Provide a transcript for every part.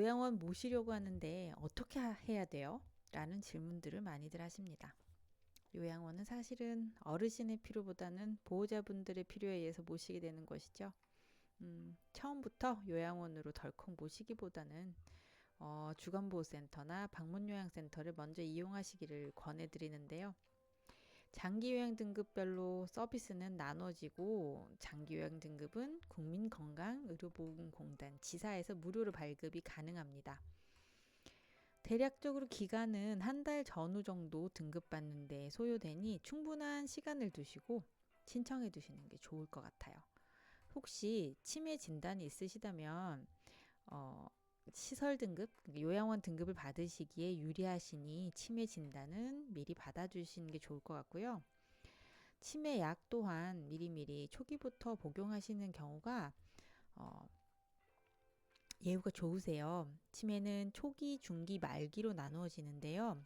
요양원 모시려고 하는데 어떻게 하- 해야 돼요? 라는 질문들을 많이들 하십니다. 요양원은 사실은 어르신의 필요보다는 보호자분들의 필요에 의해서 모시게 되는 것이죠. 음, 처음부터 요양원으로 덜컥 모시기보다는 어, 주간보호센터나 방문요양센터를 먼저 이용하시기를 권해드리는데요. 장기요양 등급별로 서비스는 나눠지고 장기요양 등급은 국민건강의료보험공단 지사에서 무료로 발급이 가능합니다. 대략적으로 기간은 한 달 전후 정도 등급받는 데 소요되니 충분한 시간을 두시고 신청해 두시는 게 좋을 것 같아요. 혹시 치매 진단이 있으시다면 어, 시설 등급, 요양원 등급을 받으시기에 유리하시니 치매 진단은 미리 받아주시는 게 좋을 것 같고요. 치매 약 또한 미리미리 초기부터 복용하시는 경우가 어, 예후가 좋으세요. 치매는 초기, 중기, 말기로 나누어지는데요.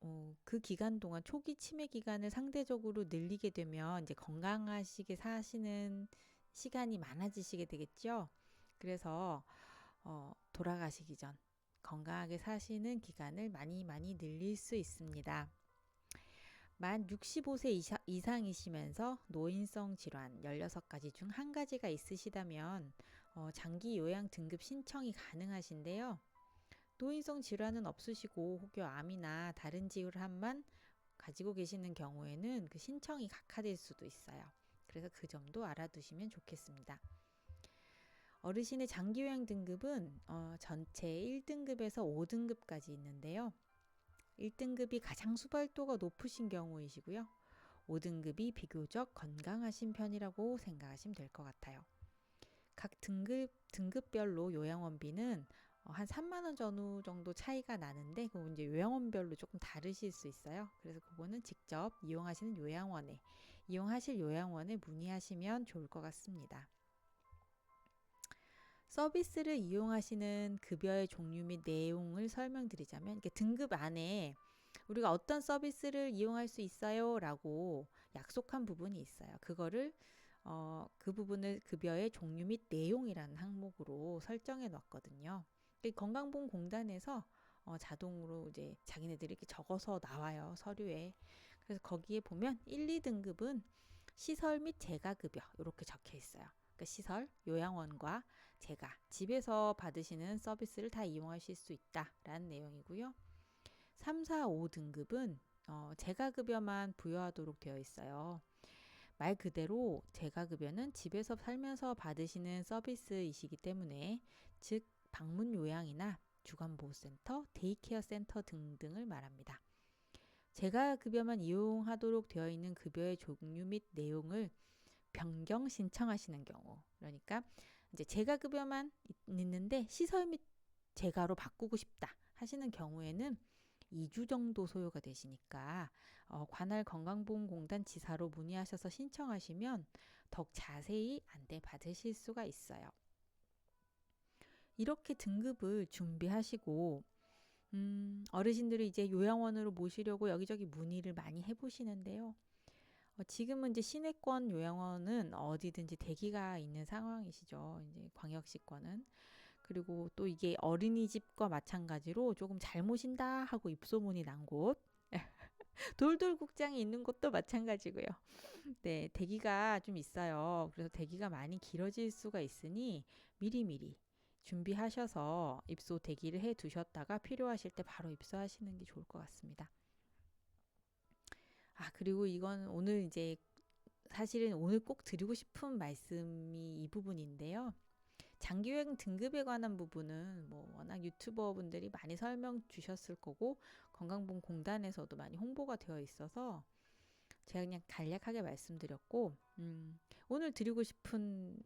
어, 그 기간 동안 초기 치매 기간을 상대적으로 늘리게 되면 이제 건강하시게 사시는 시간이 많아지시게 되겠죠. 그래서 어, 돌아가시기 전 건강하게 사시는 기간을 많이 많이 늘릴 수 있습니다. 만 65세 이사, 이상이시면서 노인성 질환 16가지 중 한 가지가 있으시다면 어, 장기 요양 등급 신청이 가능하신데요. 노인성 질환은 없으시고 혹여 암이나 다른 질환만 가지고 계시는 경우에는 그 신청이 각하될 수도 있어요. 그래서 그 점도 알아두시면 좋겠습니다. 어르신의 장기요양 등급은 어, 전체 1등급에서 5등급까지 있는데요. 1등급이 가장 수발도가 높으신 경우이시고요. 5등급이 비교적 건강하신 편이라고 생각하시면 될 것 같아요. 각 등급 등급별로 요양원비는 어, 한 3만 원 전후 정도 차이가 나는데 그건 이제 요양원별로 조금 다르실 수 있어요. 그래서 그거는 직접 이용하시는 요양원에 이용하실 요양원에 문의하시면 좋을 것 같습니다. 서비스를 이용하시는 급여의 종류 및 내용을 설명드리자면 등급 안에 우리가 어떤 서비스를 이용할 수 있어요 라고 약속한 부분이 있어요. 그거를 어, 그 부분을 급여의 종류 및 내용이라는 항목으로 설정해 놨거든요. 건강보험공단에서 어, 자동으로 이제 자기네들이 이렇게 적어서 나와요 서류에. 그래서 거기에 보면 1, 2등급은 시설 및 재가 급여 이렇게 적혀 있어요. 그러니까 시설, 요양원과 제가 집에서 받으시는 서비스를 다 이용하실 수 있다라는 내용이고요. 3, 4, 5 등급은 어, 재가 급여만 부여하도록 되어 있어요. 말 그대로 재가 급여는 집에서 살면서 받으시는 서비스이시기 때문에 즉 방문 요양이나 주간보호센터, 데이케어 센터 등등을 말합니다. 재가급여만 이용하도록 되어 있는 급여의 종류 및 내용을 변경 신청하시는 경우 그러니까 이제 재가급여만 있는데 시설 및 재가로 바꾸고 싶다 하시는 경우에는 2주 정도 소요가 되시니까 어, 관할 건강보험공단 지사로 문의하셔서 신청하시면 더욱 자세히 안내 받으실 수가 있어요. 이렇게 등급을 준비하시고 음, 어르신들이 이제 요양원으로 모시려고 여기저기 문의를 많이 해보시는데요. 어, 지금은 이제 시내권 요양원은 어디든지 대기가 있는 상황이시죠. 이제 광역시권은. 그리고 또 이게 어린이집과 마찬가지로 조금 잘 모신다 하고 입소문이 난 곳. 돌돌 국장이 있는 곳도 마찬가지고요. 네, 대기가 좀 있어요. 그래서 대기가 많이 길어질 수가 있으니 미리미리 준비하셔서 입소 대기를 해 두셨다가 필요하실 때 바로 입소하시는 게 좋을 것 같습니다. 아, 그리고 이건 오늘 이제 사실은 오늘 꼭 드리고 싶은 말씀이 이 부분인데요. 장기여행 등급에 관한 부분은 뭐 워낙 유튜버 분들이 많이 설명 주셨을 거고 건강보험공단에서도 많이 홍보가 되어 있어서 제가 그냥 간략하게 말씀드렸고 음, 오늘 드리고 싶은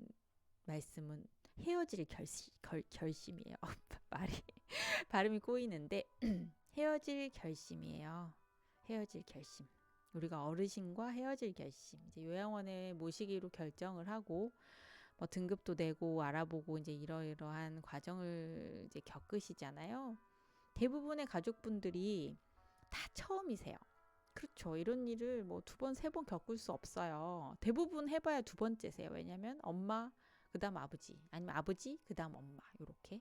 말씀은 헤어질 결시, 결, 결심이에요. 말이 발음이 꼬이는데 헤어질 결심이에요. 헤어질 결심. 우리가 어르신과 헤어질 결심. 이제 요양원에 모시기로 결정을 하고 뭐 등급도 내고 알아보고 이제 이러이러한 과정을 이제 겪으시잖아요. 대부분의 가족분들이 다 처음이세요. 그렇죠. 이런 일을 뭐 두 번, 세 번 겪을 수 없어요. 대부분 해봐야 두 번째세요. 왜냐면 엄마, 그 다음 아버지, 아니면 아버지, 그 다음 엄마, 요렇게.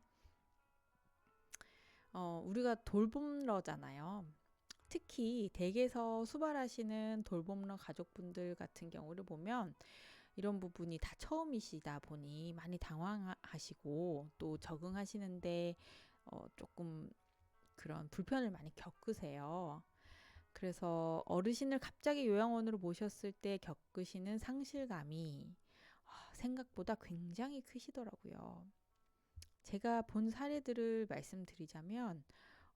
어, 우리가 돌봄러잖아요. 특히 댁에서 수발하시는 돌봄러 가족분들 같은 경우를 보면 이런 부분이 다 처음이시다 보니 많이 당황하시고 또 적응하시는데 어, 조금 그런 불편을 많이 겪으세요. 그래서 어르신을 갑자기 요양원으로 모셨을 때 겪으시는 상실감이 아, 생각보다 굉장히 크시더라고요. 제가 본 사례들을 말씀드리자면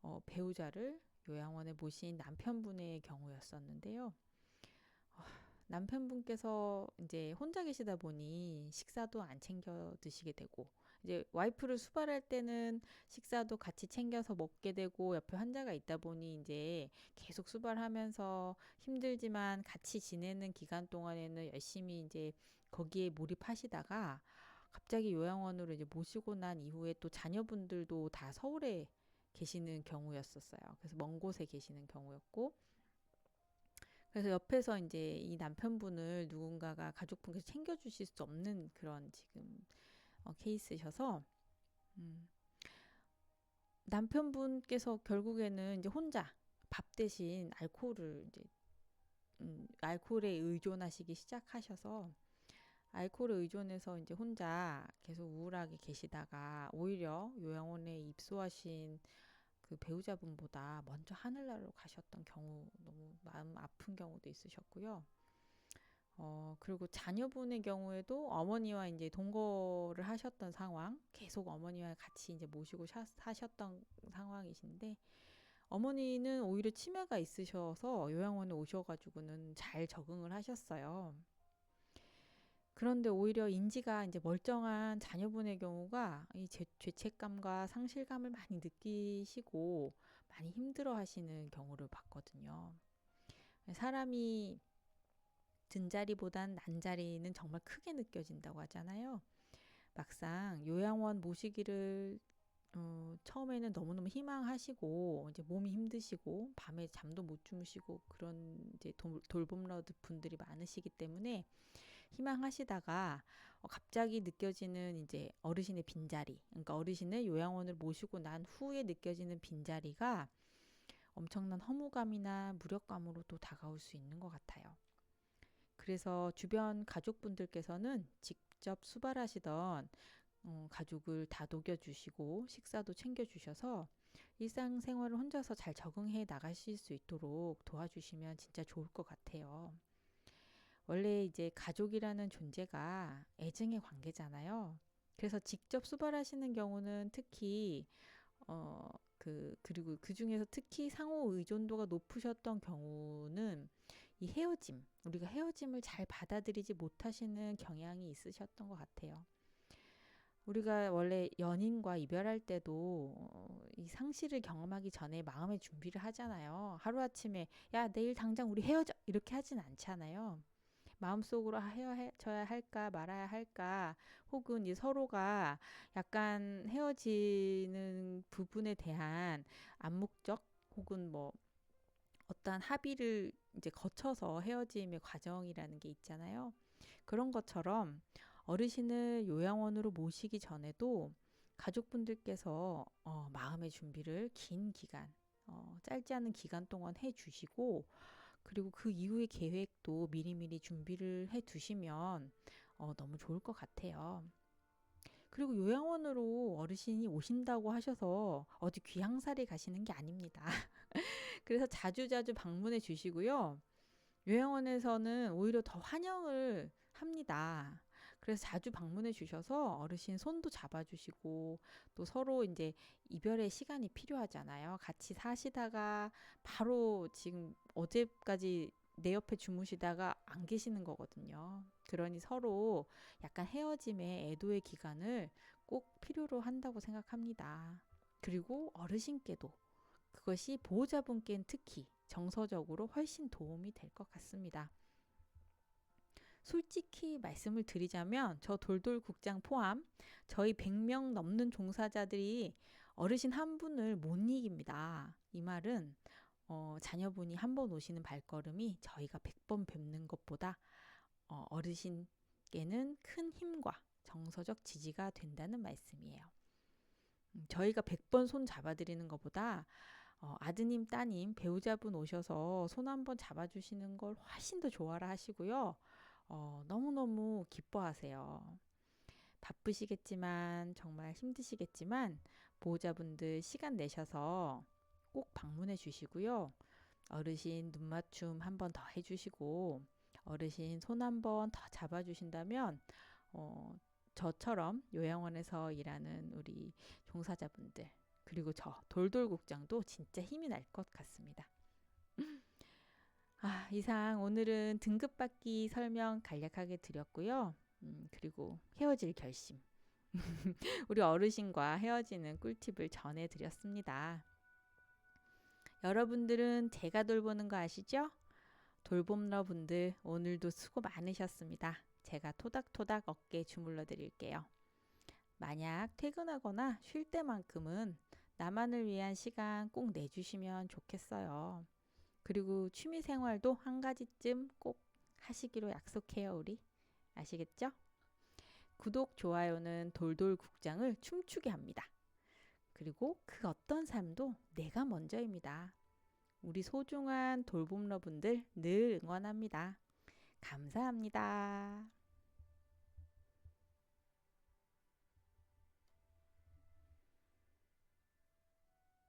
어, 배우자를 요양원에 모신 남편분의 경우였었는데요. 어, 남편분께서 이제 혼자 계시다 보니 식사도 안 챙겨 드시게 되고 이제 와이프를 수발할 때는 식사도 같이 챙겨서 먹게 되고 옆에 환자가 있다 보니 이제 계속 수발하면서 힘들지만 같이 지내는 기간 동안에는 열심히 이제 거기에 몰입하시다가 갑자기 요양원으로 이제 모시고 난 이후에 또 자녀분들도 다 서울에 계시는 경우였었어요. 그래서 먼 곳에 계시는 경우였고 그래서 옆에서 이제 이 남편분을 누군가가 가족분께서 챙겨주실 수 없는 그런 지금 어, 케이스셔서 음, 남편분께서 결국에는 이제 혼자 밥 대신 알코올을 이제 음, 알코올에 의존하시기 시작하셔서 알코올에 의존해서 이제 혼자 계속 우울하게 계시다가 오히려 요양원에 입소하신 그 배우자분보다 먼저 하늘나라로 가셨던 경우 너무 마음 아픈 경우도 있으셨고요. 어, 그리고 자녀분의 경우에도 어머니와 이제 동거를 하셨던 상황, 계속 어머니와 같이 이제 모시고 사, 사셨던 상황이신데, 어머니는 오히려 치매가 있으셔서 요양원에 오셔가지고는 잘 적응을 하셨어요. 그런데 오히려 인지가 이제 멀쩡한 자녀분의 경우가 이 죄, 죄책감과 상실감을 많이 느끼시고 많이 힘들어 하시는 경우를 봤거든요. 사람이 든 자리보단 난 자리는 정말 크게 느껴진다고 하잖아요. 막상 요양원 모시기를 어, 처음에는 너무너무 희망하시고 이제 몸이 힘드시고 밤에 잠도 못 주무시고 그런 이제 돌, 돌봄러드 분들이 많으시기 때문에 희망하시다가 어, 갑자기 느껴지는 이제 어르신의 빈자리, 그러니까 어르신을 요양원을 모시고 난 후에 느껴지는 빈자리가 엄청난 허무감이나 무력감으로 또 다가올 수 있는 것 같아요. 그래서 주변 가족분들께서는 직접 수발하시던 어, 가족을 다 녹여주시고 식사도 챙겨주셔서 일상생활을 혼자서 잘 적응해 나가실 수 있도록 도와주시면 진짜 좋을 것 같아요. 원래 이제 가족이라는 존재가 애증의 관계잖아요. 그래서 직접 수발하시는 경우는 특히 어, 그 그리고 그 중에서 특히 상호 의존도가 높으셨던 경우는 이 헤어짐, 우리가 헤어짐을 잘 받아들이지 못하시는 경향이 있으셨던 것 같아요. 우리가 원래 연인과 이별할 때도 어, 이 상실을 경험하기 전에 마음의 준비를 하잖아요. 하루아침에 야, 내일 당장 우리 헤어져 이렇게 하진 않잖아요. 마음속으로 아, 헤어져야 할까 말아야 할까 혹은 이 서로가 약간 헤어지는 부분에 대한 암묵적 혹은 뭐 어떠한 합의를 이제 거쳐서 헤어짐의 과정이라는 게 있잖아요. 그런 것처럼 어르신을 요양원으로 모시기 전에도 가족분들께서 어, 마음의 준비를 긴 기간, 어, 짧지 않은 기간 동안 해 주시고 그리고 그 이후의 계획도 미리미리 준비를 해 두시면 어, 너무 좋을 것 같아요. 그리고 요양원으로 어르신이 오신다고 하셔서 어디 귀향살이 가시는 게 아닙니다. 그래서 자주자주 방문해 주시고요. 요양원에서는 오히려 더 환영을 합니다. 그래서 자주 방문해 주셔서 어르신 손도 잡아주시고 또 서로 이제 이별의 시간이 필요하잖아요. 같이 사시다가 바로 지금 어제까지 내 옆에 주무시다가 안 계시는 거거든요. 그러니 서로 약간 헤어짐의 애도의 기간을 꼭 필요로 한다고 생각합니다. 그리고 어르신께도 그것이 보호자분께는 특히 정서적으로 훨씬 도움이 될 것 같습니다. 솔직히 말씀을 드리자면 저 돌돌 국장 포함 저희 100명 넘는 종사자들이 어르신 한 분을 못 이깁니다. 이 말은 어, 자녀분이 한 번 오시는 발걸음이 저희가 100번 뵙는 것보다 어, 어르신께는 큰 힘과 정서적 지지가 된다는 말씀이에요. 음, 저희가 100번 손 잡아드리는 것보다 어, 아드님, 따님, 배우자분 오셔서 손 한번 잡아주시는 걸 훨씬 더 좋아라 하시고요. 어, 너무너무 기뻐하세요. 바쁘시겠지만, 정말 힘드시겠지만, 보호자분들 시간 내셔서 꼭 방문해 주시고요. 어르신 눈 맞춤 한 번 더 해주시고, 어르신 손 한 번 더 잡아주신다면, 어, 저처럼 요양원에서 일하는 우리 종사자분들, 그리고 저 돌돌국장도 진짜 힘이 날 것 같습니다. 아, 이상 오늘은 등급받기 설명 간략하게 드렸고요. 음, 그리고 헤어질 결심. 우리 어르신과 헤어지는 꿀팁을 전해드렸습니다. 여러분들은 제가 돌보는 거 아시죠? 돌봄러 분들 오늘도 수고 많으셨습니다. 제가 토닥토닥 어깨 주물러 드릴게요. 만약 퇴근하거나 쉴 때만큼은 나만을 위한 시간 꼭 내주시면 좋겠어요. 그리고 취미 생활도 한 가지쯤 꼭 하시기로 약속해요, 우리. 아시겠죠? 구독, 좋아요는 돌돌 국장을 춤추게 합니다. 그리고 그 어떤 삶도 내가 먼저입니다. 우리 소중한 돌봄러분들 늘 응원합니다. 감사합니다.